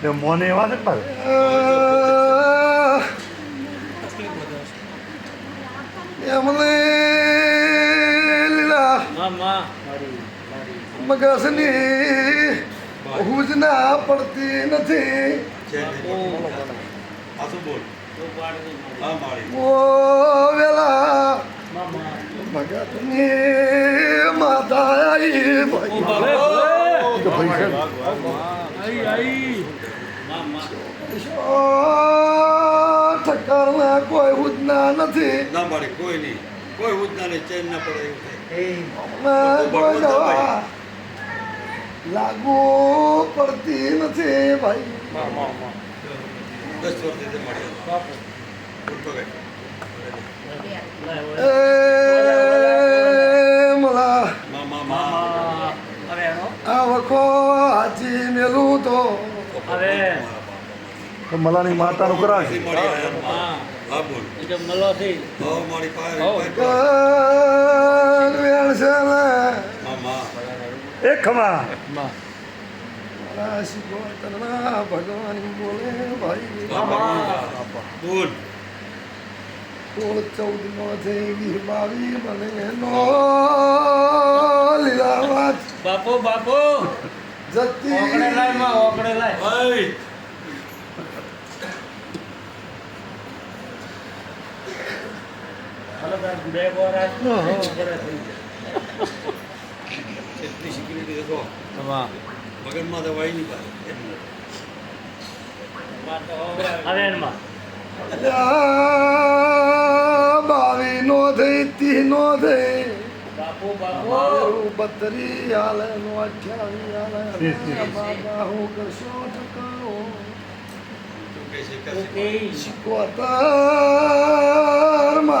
તે મોને એવા છે ને એમને લીલા મગજની હુજના પડતી નથી. ઓ વેલા મગજની માતા આવી ભાઈ. ઠક્કરમાં કોઈ હુજના નથી. ના મારી કોઈ નહીં. કોઈ ઉજના નહીં ચેન ના પડે લાગુ પડતી નથી ભાઈ. દસ વર્ષથી તે તો મલાની માતાનું કરાશે એ ખમા. ભગવાન બોલે ભાઈ. સોળ ચૌદ નો થઈ બાવી મને નો લીલા વાત બાપો બાપુ. જતી. ઓકડે લાયમાં ઓકડે લાય બે એટલી સિક્યુરિટી દેખો નહીં પાડે. બાવી નો થઈ તી નો થઈ. બાપુ બાપુ. બત્રી હાલે નો અઠ્યાવી હાલે. બાબા હું કરશો ટકાવો? તું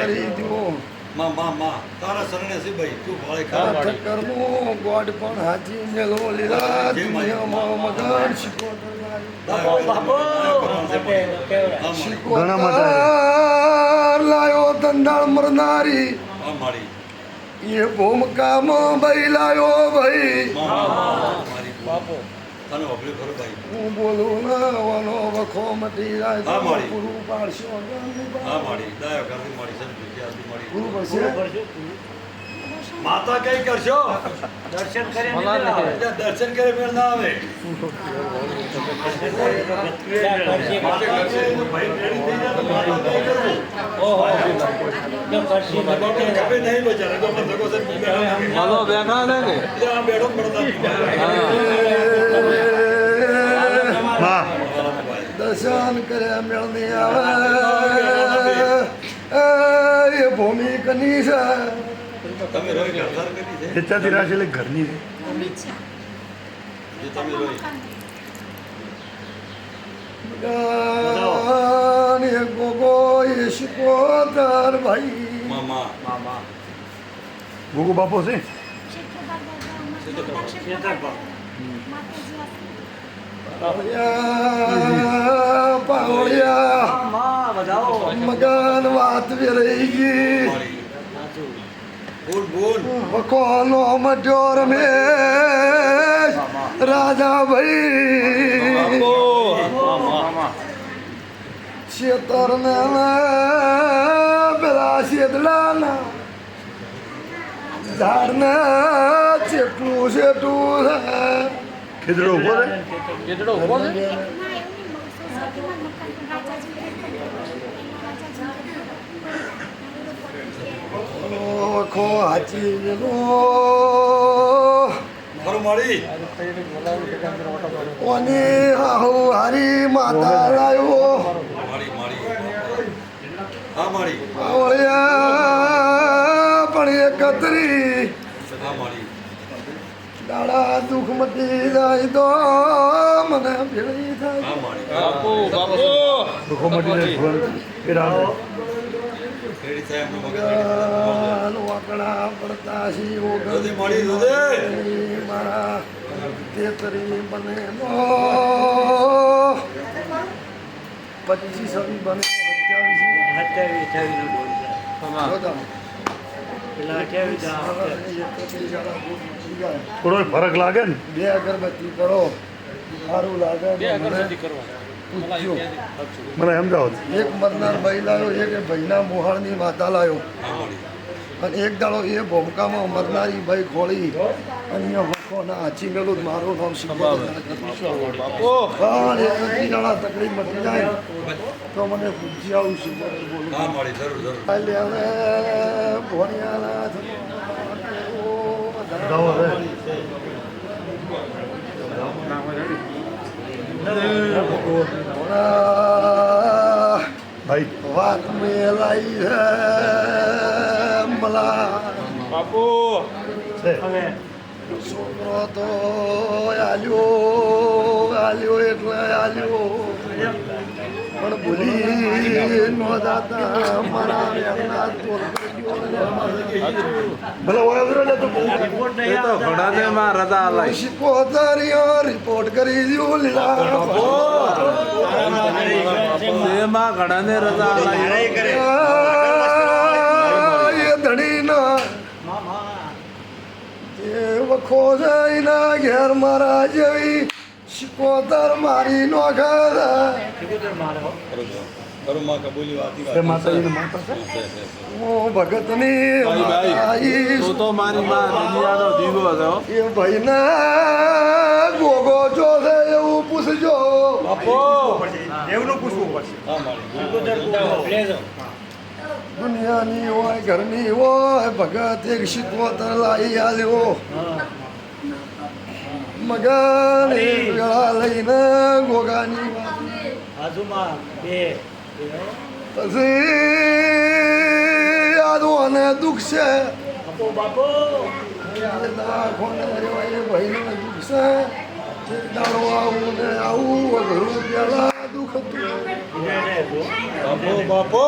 કરી માં માં માં તારા શરણે છે. ભાઈ તું ભાળે ઠક્કરનું ગોડ પણ હાજી મેલો લીલા જય મારી. દુનિયામાં મગન શિકોતર ઘણા લાયો દંડાળ મરનારી એ ભૂમકામાં ભાઈ. લાયો ભાઈ બાપુ. તને વગડ્યું ખરું ભાઈ. હું બોલું ના વાનો વખો મટી જાય હા, મારી. માળી. પૂરું પાડશો હા મારી. દાયો કરતી મારી સંત વિદ્યાર્થી મારી. પૂરું પડશે માતા કઈ કરશો? દર્શન કરે દર્શન કરે મેળ ના આવે. ત્યાં કરશી બેઠો કહે દર્શન કર્યા મેળની આવે. એ, ભૂમિ કની છે? છે રાશિ એટલે ઘરની છે. એ શિકોતર ભાઈ. ગોગો બાપો છે? પાવળિયા મગન વાત રહી ગઈ કોનો બોલ મે રાજા ભાઈ શેતર ને પેલા શેતડા ના ઝાડ ને ચેટલું ચેટલું છે ખેતરો ઊભો રહે? કેટલો ઊભો છે? હાચી ઓની હાહુ હારી માતા લાયો? પાવળિયા પણ એકત્રી હા દાડા દુઃખ મટી જાય તો મને ભેળી થાય. બાપુ બાપુ. દુઃખો ભગવાન પડતા શિવો મળી, દૂધી. મારા તેતરી બને પચીસ બને સત્યાવીસ. અઠ્યાવીસ અઠ્યાવીસ થોડો ફરક લાગે ને. બે અગરબત્તી કરો સારું લાગે મને. સમજાવો. એક મરનાર ભાઈ લાવ્યો એક ભાઈના મોહાળની માતા લાવ્યો અને એક દાડો એ ભૂમકામાં મરનારી ભાઈ ખોળી. અહીંયા વખો આચી મેલું મારું નામ દાડા તકલીફ મટી જાય. તો મને પૂછી આવું શિવરાજ બોલું હા મારી જરૂર જરૂર. કાલે હવે ભોણિયાના વાત મેલાઈ છે મલા બાપુ. છે. છોકરો આલ્યો એટલે આલ્યો પણ ભૂલી નો દાતા મારા તોલ ભલે ઉતરો લે તું આવતા. માં રિપોર્ટ કરી દઉં લીલા એમાં ઘણાને રજા વખો છે ઘેર મારા જેવી શિકોતર મારી નો ઘર ભગતની ભાઈ ભાઈ માઈ તું તો મારી માં દીવો છો એ ભાઈના ગોગો જો છે એવું પૂછજો. બાપુ! હા મારી. સિકુતર કુવો લેજો. દુનિયાની હોય ઘરની હોય ભગત એક શીખવતર લાવી આવ્યો મગન એક ગળા લઈને ગોગાની બાજુમાં બે. પછી આદો અને દુઃખ છે. બાપુ બાપુ. ભાઈને દુઃખ છે. દાડો આવું ને આવું અઘરું પેલા દુઃખ હતું. બાપુ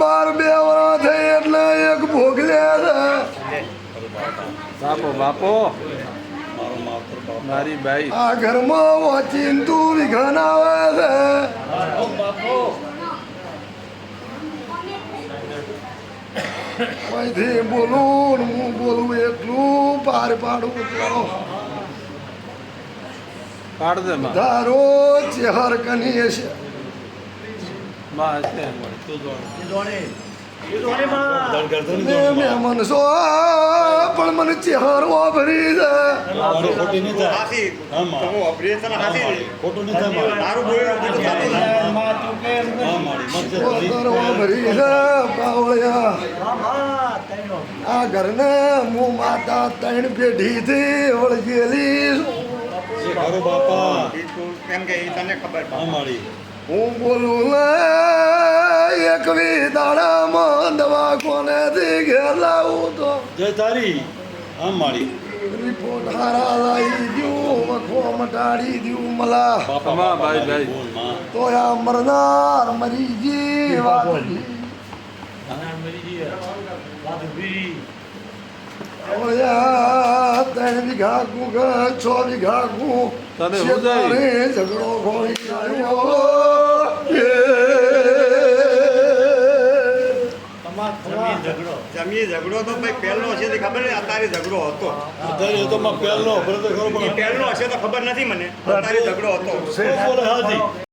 બાર બે વર્ષ થઈ એટલે એક ભોગલ્યા છે. બાપુ બાપુ. મારો માવતર બાપ મારી બાઈ. આ ઘરમાં વાંચીને તું વિઘન આવે છે. બાપુ બાપુ અહીંથી બોલું હું બોલું એટલું પાર પાડું તો કાઢ દે ધારો ચેહર કની છે માં હશે એ ધોણી એ ધોણીમાં દળ કરતો ને મેં મનસો પણ મને ચેહર વાપરી આ ઘરને હું માતા ત્રણ પેઢી થી વળગેલી મારી. હું બોલું ને દાડામાં દવા કોનેથી ઘેર લાવું તો. જય તારી. હા મારી. રિપોર્ટ હારા લાવી દ્યું વખો મટાડી દ્યું મલા. બાપા ભાઈ, ભાઈ. તો આ મરનાર મરી જી. મરી ગઈ વાત ઓળ્યા ત્રણ વીઘા કુ છ વીઘા કુ ઝઘડો ઘોળી આવ્યો. એ. તમાર જમીન ઝઘડો. તો ભાઈ પહેલો હશે તે ખબર નહીં અત્યારે ઝઘડો હતો. અત્યારે તો પહેલો એ પહેલો હશે તો ખબર નથી મને. અત્યારે ઝઘડો હતો. બોલે હાજી?